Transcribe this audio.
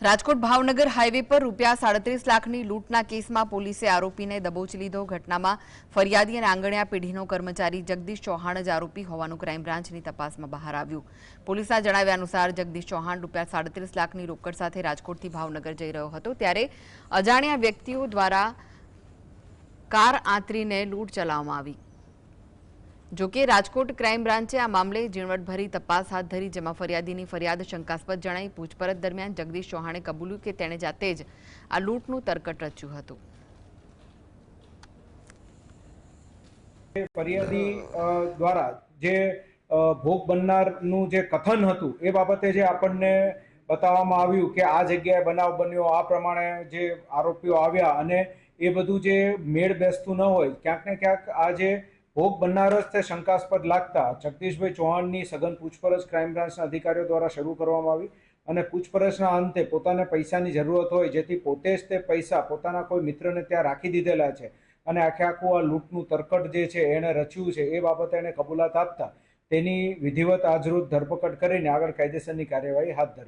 Rajkot Bhavnagar highway પર રૂપિયા સાડત્રીસ લાખની લૂંટના કેસમાં પોલીસે આરોપીને દબોચી લીધો. ઘટનામાં ફરિયાદી અને આંગણિયા પેઢીનો કર્મચારી જગદીશ ચૌહાણ જ આરોપી હોવાનું ક્રાઇમ બ્રાન્ચની તપાસમાં બહાર આવ્યું. પોલીસના જણાવ્યા અનુસાર જગદીશ ચૌહાણ રૂપિયા સાડત્રીસ લાખની રોકડ સાથે રાજકોટથી ભાવનગર જઈ રહ્યો હતો. ત્યારે અજાણ્યા વ્યક્તિઓ દ્વારા કાર આંતરીને લૂંટ ચલાવવામાં આવી. જોકે રાજકોટ ક્રાઇમ બ્રાન્ચે આ મામલે ઝીણવટભરી તપાસ હાથ ધરી, જેમાં ફરિયાદીની ફરિયાદ શંકાસ્પદ જણાઈ પૂછપરછ દરમિયાન જગદીશ ચૌહાણે કબૂલ્યું કે તેણે જાતે જ આ લૂંટનું તરકટ રચ્યું હતું. ફરિયાદી દ્વારા જે ભોગ બનનારનું જે કથન હતું, એ બાબતે જે આપણને બતાવવામાં આવ્યું કે આ જગ્યાએ બનાવ બન્યો, આ પ્રમાણે જે આરોપીઓ આવ્યા અને એ બધું જે મેળ બેસતું ન હોય, ક્યાંક ને ક્યાંક આ જે ભોગ બનનાર તે શંકાસ્પદ લાગતા જગદીશભાઈ ચૌહાણની સઘન પૂછપરછ ક્રાઇમ બ્રાન્ચના અધિકારીઓ દ્વારા શરૂ કરવામાં આવી અને પૂછપરછના અંતે પોતાને પૈસાની જરૂરત હોય, જેથી પોતે જ તે પૈસા પોતાના કોઈ મિત્રને ત્યાં રાખી દીધેલા છે અને આખે આખું આ લૂંટનું તરકટ જે છે એણે રચ્યું છે, એ બાબતે એણે કબૂલાત આપતા તેની વિધિવત આજરૂત ધરપકડ કરીને આગળ કાયદેસરની કાર્યવાહી હાથ ધરી.